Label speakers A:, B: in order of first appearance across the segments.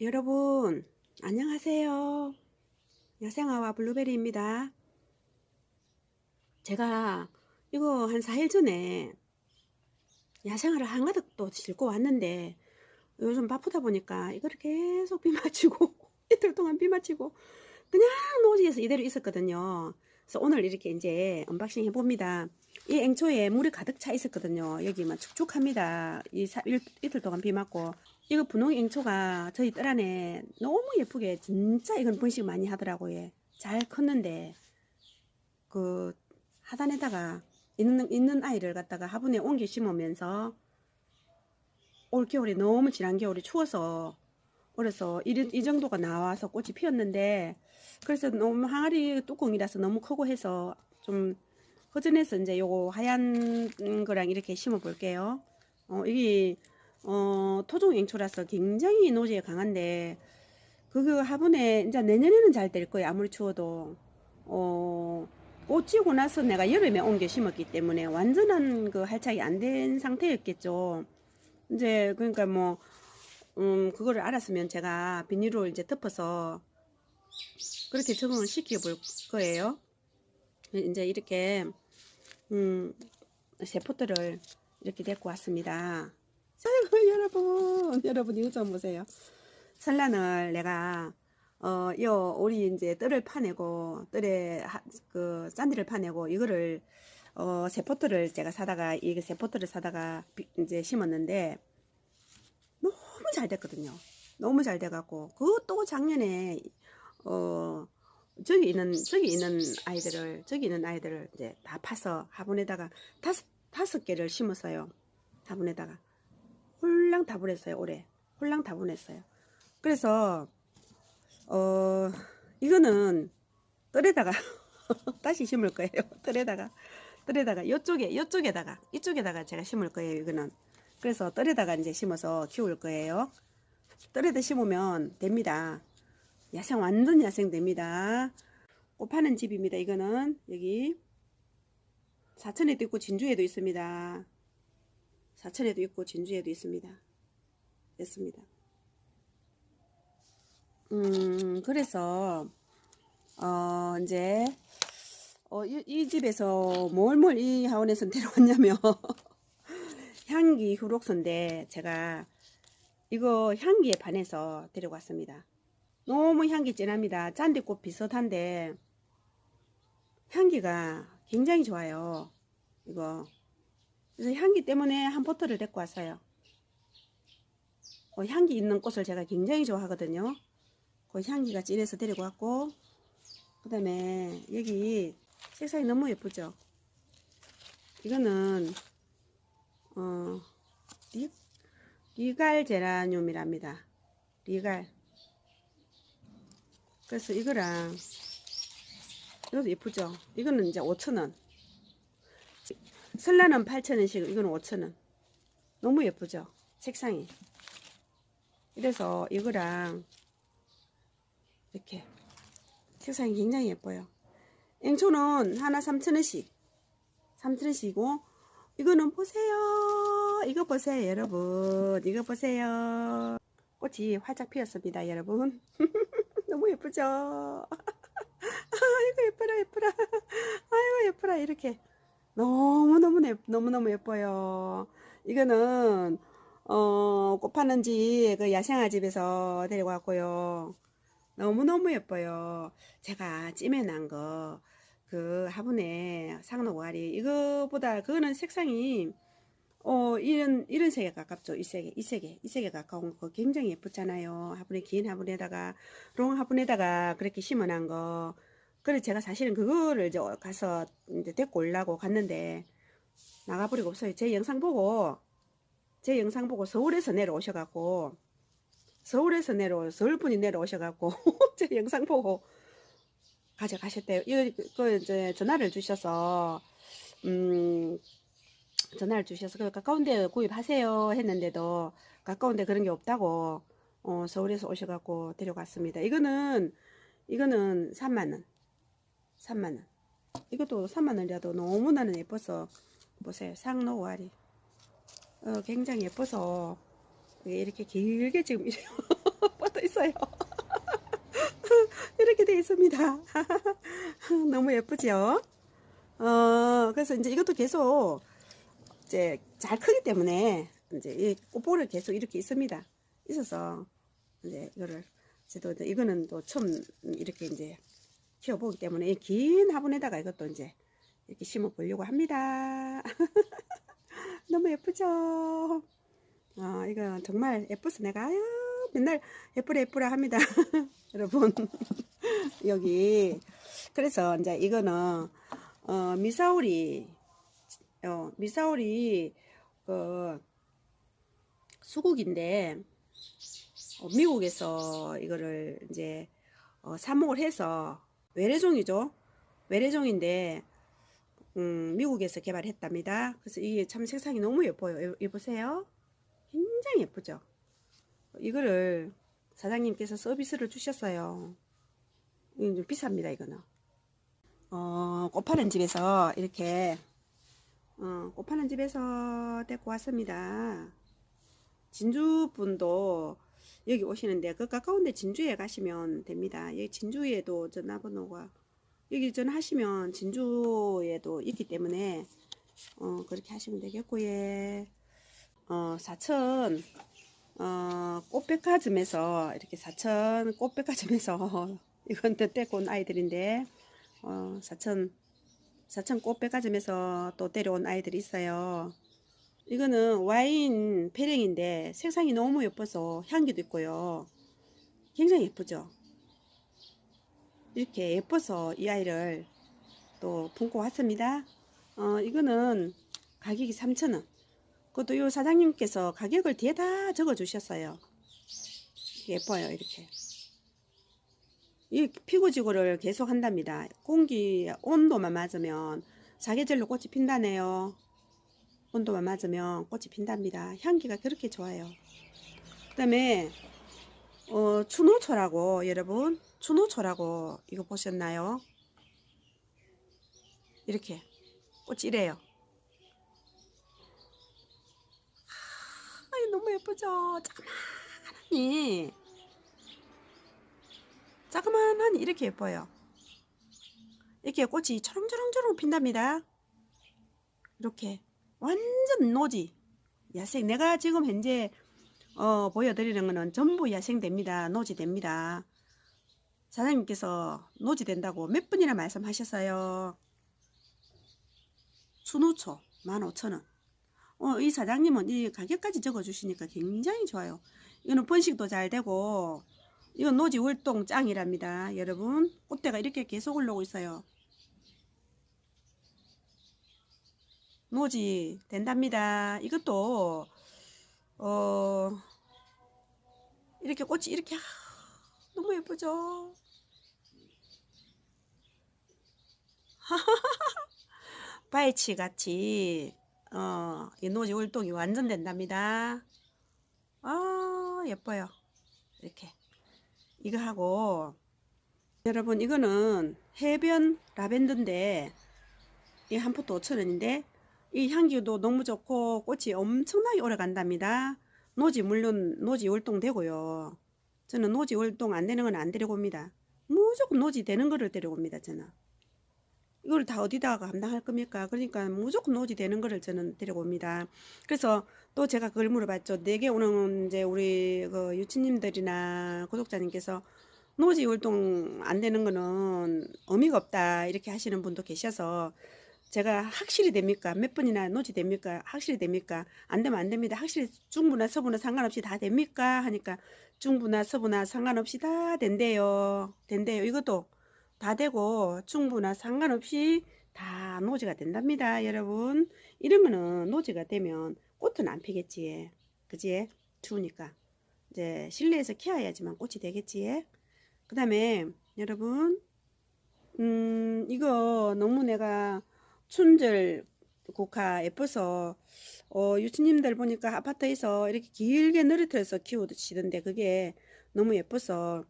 A: 여러분, 안녕하세요. 야생아와 블루베리입니다. 제가 이거 한 4일 전에 야생화를 한가득 또 싣고 왔는데 요즘 바쁘다 보니까 이거를 계속 비 맞히고 이틀 동안 비 맞히고 그냥 노지에서 이대로 있었거든요. 그래서 오늘 이렇게 이제 언박싱 해봅니다. 이 앵초에 물이 가득 차 있었거든요. 여기 만 축축합니다. 이 사, 일, 이틀 동안 비 맞고 이거 분홍 앵초가 저희 뜰 안에 너무 예쁘게 진짜 이건 번식 많이 하더라고요. 잘 컸는데 그 하단에다가 있는 있는 아이를 갖다가 화분에 옮겨 심으면서 올 겨울에 너무 지난 겨울에 추워서 그래서 이, 이 정도가 나와서 꽃이 피었는데 그래서 너무 항아리 뚜껑이라서 너무 크고 해서 좀 허전해서 이제 요거 하얀 거랑 이렇게 심어 볼게요. 어, 이게 어, 토종 앵초라서 굉장히 노지에 강한데 그거 화분에 이제 내년에는 잘 될 거예요. 아무리 추워도 어, 꽃 지고 나서 내가 여름에 옮겨 심었기 때문에 완전한 그 할착이 안 된 상태였겠죠. 이제 그러니까 뭐 음, 그거를 알았으면 제가 비닐로 이제 덮어서 그렇게 적응을 시켜 볼 거예요. 이제 이렇게 음, 세포들을 이렇게 데리고 왔습니다. 아이고 여러분, 여러분 이거 좀 보세요. 산란을 내가 어, 요 우리 이제 뜰을 파내고 뜰에 하- 그 짠디를 파내고 이거를 어, 세포들을 제가 사다가 이 세포들을 사다가 비- 이제 심었는데 너무 잘 됐거든요. 너무 잘 돼갖고 그것도 작년에 어 저기 있는 저기 있는 아이들을 저기 있는 아이들을 이제 다 파서 화분에다가 다섯 다섯 개를 심었어요. 화분에다가 홀랑 다 보냈어요 올해 홀랑 다 보냈어요. 그래서 어 이거는 뜰에다가 다시 심을 거예요. 뜰에다가 뜰에다가 이쪽에 이쪽에다가 이쪽에다가 제가 심을 거예요. 이거는 그래서 뜰에다가 이제 심어서 키울 거예요. 뜰에다 심으면 됩니다. 야생 완전 야생 됩니다. 꽃 파는 집입니다. 이거는 여기 사천에도 있고 진주에도 있습니다. 사천에도 있고 진주에도 있습니다. 됐습니다. 음 그래서 어 이제 어, 이, 이 집에서 뭘뭘 이 하원에서 데려왔냐면 향기 후록소인데 제가 이거 향기에 반해서 데려왔습니다. 너무 향기 진합니다. 잔디꽃 비슷한데 향기가 굉장히 좋아요. 이거 그래서 향기 때문에 한 포트를 데리고 왔어요. 어, 향기 있는 꽃을 제가 굉장히 좋아하거든요. 그 향기가 진해서 데리고 왔고 그 다음에 여기 색상이 너무 예쁘죠? 이거는 어 리, 리갈 제라늄이랍니다. 리갈 그래서 이거랑 이것도 예쁘죠? 이거는 이제 5천원 설라는 8천원씩 이거는 5천원. 너무 예쁘죠? 색상이. 이래서 이거랑 이렇게 색상이 굉장히 예뻐요. 앵초는 하나 3천원씩. 3천원씩이고 이거는 보세요. 이거 보세요 여러분. 이거 보세요. 꽃이 활짝 피었습니다 여러분. 너무 예쁘죠? 아이고 예뻐라 예뻐라. 아이고 예뻐라. 이렇게. 너무너무 예- 너무너무 예뻐요 이거는 어, 꽃 파는 집, 그 야생화 집에서 데리고 왔고요. 너무너무 예뻐요. 제가 찜해 난 거, 그 화분에 상록와리, 이거보다, 그거는 색상이, 어, 이런, 이런 색에 가깝죠. 이 색에, 이 색에, 이 색에 가까운 거 굉장히 예쁘잖아요. 화분에, 긴 화분에다가, 롱 화분에다가 그렇게 심어놓은 거. 그래서 제가 사실은 그거를 이제 가서 이제 데리고 오려고 갔는데, 나가버리고 없어요. 제 영상 보고, 제 영상 보고 서울에서 내려오셔갖고 서울에서 내려 서울 분이 내려오셔갖고 제 영상 보고 가져가셨대요. 이거 그 이제 전화를 주셔서 음 전화를 주셔서 그 가까운데 구입하세요 했는데도 가까운데 그런 게 없다고 어 서울에서 오셔갖고 데려갔습니다. 이거는 이거는 3만 원, 3만 원. 이것도 3만 원이라도 너무 나는 예뻐서 보세요. 상노와리. 어, 굉장히 예뻐서 이렇게 길게 지금. 또 있어요. 이렇게 돼 있습니다. 너무 예쁘죠? 어, 그래서 이제 이것도 계속 이제 잘 크기 때문에 이제 이 꽃볼을 계속 이렇게 있습니다. 있어서 이제 이거를 이제 이거는 또 처음 이렇게 이제 키워보기 때문에 이 긴 화분에다가 이것도 이제 이렇게 심어 보려고 합니다. 너무 예쁘죠? 아, 이거 정말 예뻐서 내가 아유, 맨날 예쁘라 예쁘라 합니다. 여러분. 여기. 그래서 이제 이거는, 어, 미사오리, 어, 미사오리, 그, 수국인데, 어, 미국에서 이거를 이제, 어, 삽목을 해서, 외래종이죠. 외래종인데, 음, 미국에서 개발했답니다. 그래서 이게 참 색상이 너무 예뻐요. 이 보세요. 굉장히 예쁘죠. 이거를 사장님께서 서비스를 주셨어요. 이건 좀 비쌉니다, 이거는. 어, 꽃 파는 집에서 이렇게, 어, 꽃 파는 집에서 데리고 왔습니다. 진주 분도 여기 오시는데, 그 가까운데 진주에 가시면 됩니다. 여기 진주에도 전화번호가, 여기 전화하시면 진주에도 있기 때문에, 어, 그렇게 하시면 되겠고, 예. 어, 사천, 어, 꽃백화점에서, 이렇게 사천 꽃백화점에서, 이건 데리고 온 아이들인데, 어, 사천, 사천 꽃백화점에서 또 데려온 아이들이 있어요. 이거는 와인 페랭인데 색상이 너무 예뻐서 향기도 있고요. 굉장히 예쁘죠? 이렇게 예뻐서 이 아이를 또 품고 왔습니다. 어, 이거는 가격이 3,000원. 그것도 요 사장님께서 가격을 뒤에 다 적어 주셨어요. 예뻐요, 이렇게. 이 피구지구를 계속 한답니다. 공기 온도만 맞으면 사계절로 꽃이 핀다네요. 온도만 맞으면 꽃이 핀답니다. 향기가 그렇게 좋아요. 그 다음에 어, 추노초라고 여러분 추노초라고 이거 보셨나요? 이렇게 꽃이 이래요. 아, 너무 예쁘죠? 자그마하니 자그마하니 이렇게 예뻐요. 이렇게 꽃이 초롱초롱초롱 핀답니다. 이렇게 완전 노지 야생 내가 지금 현재 어, 보여드리는 거는 전부 야생됩니다. 노지됩니다. 사장님께서 노지된다고 몇 분이나 말씀하셨어요. 순우초 15,000원. 어, 이 사장님은 이 가격까지 적어주시니까 굉장히 좋아요. 이거는 번식도 잘 되고 이건 노지 월동 짱이랍니다. 여러분 꽃대가 이렇게 계속 올라오고 있어요. 노지 된답니다. 이것도 어 이렇게 꽃이 이렇게 하, 너무 예쁘죠? 바이치 같이 어, 이 노지 활동이 완전 된답니다. 아 예뻐요. 이렇게 이거 하고 여러분 이거는 해변 라벤더인데 이한 포트 5천원인데 이 향기도 너무 좋고 꽃이 엄청나게 오래 간답니다. 노지 물론 노지 활동 되고요. 저는 노지 활동 안 되는 건 안 데리고 옵니다. 무조건 노지 되는 거를 데리고 옵니다. 저는. 이걸 다 어디다가 감당할 겁니까? 그러니까 무조건 노지 되는 거를 저는 데리고 옵니다. 그래서 또 제가 그걸 물어봤죠. 내게 오는 이제 우리 그 유치님들이나 구독자님께서 노지 활동 안 되는 거는 의미가 없다 이렇게 하시는 분도 계셔서 제가 확실히 됩니까? 몇 번이나 노지 됩니까? 확실히 됩니까? 안 되면 안 됩니다. 확실히 중부나 서부나 상관없이 다 됩니까? 하니까 중부나 서부나 상관없이 다 된대요. 된대요. 이것도 다 되고 중부나 상관없이 다 노지가 된답니다. 여러분. 이러면은 노지가 되면 꽃은 안 피겠지. 그지? 추우니까. 이제 실내에서 키워야지만 꽃이 되겠지. 그 다음에 여러분 음 이거 너무 내가 춘절 고카 예뻐서 어, 유치님들 보니까 아파트에서 이렇게 길게 늘어뜨려서 키우시던데 그게 너무 예뻐서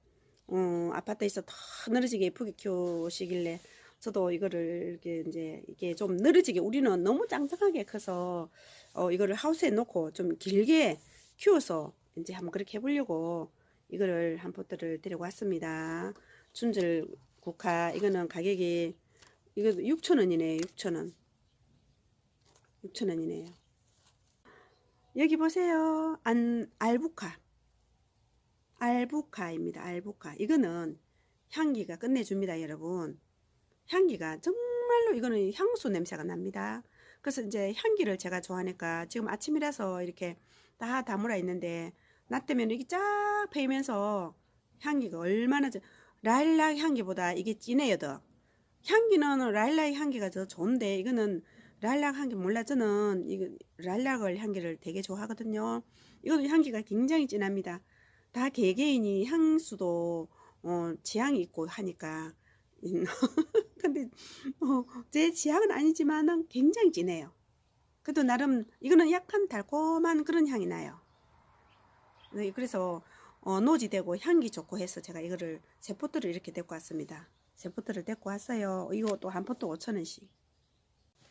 A: 어, 아파트에서 더 늘어지게 예쁘게 키우시길래 저도 이거를 이렇게 이제 이게 좀 늘어지게 우리는 너무 짱짱하게 커서 어, 이거를 하우스에 놓고 좀 길게 키워서 이제 한번 그렇게 해보려고 이거를 한 포트를 데리고 왔습니다. 준절 국화 이거는 가격이 이거 6,000원이네요. 6,000원. 6,000원이네요. 여기 보세요. 안 알부카. 알부카입니다. 알부카. 이거는 향기가 끝내줍니다, 여러분. 향기가 정말로 이거는 향수 냄새가 납니다. 그래서 이제 향기를 제가 좋아하니까 지금 아침이라서 이렇게 다 다물어 있는데 낮 되면 이게 쫙 패이면서 향기가 얼마나 저- 라일락 향기보다 이게 진해요 더. 향기는 라일락 향기가 더 좋은데 이거는 라일락 향기 몰라 저는 이거 라일락을 향기를 되게 좋아하거든요. 이것도 향기가 굉장히 진합니다. 다 개개인이 향수도 어, 취향이 있고 하니까 근데 어, 제 취향은 아니지만은 굉장히 진해요. 그래도 나름 이거는 약간 달콤한 그런 향이 나요. 네, 그래서 어, 노지되고 향기 좋고 해서 제가 이거를 세 포트를 이렇게 데리고 왔습니다. 세 포트를 데리고 왔어요. 이거 또 한 포트 5천원씩.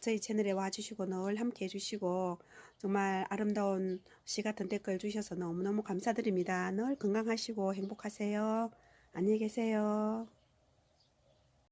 A: 저희 채널에 와주시고 늘 함께 해주시고 정말 아름다운 시 같은 댓글 주셔서 너무너무 감사드립니다. 늘 건강하시고 행복하세요. 안녕히 계세요.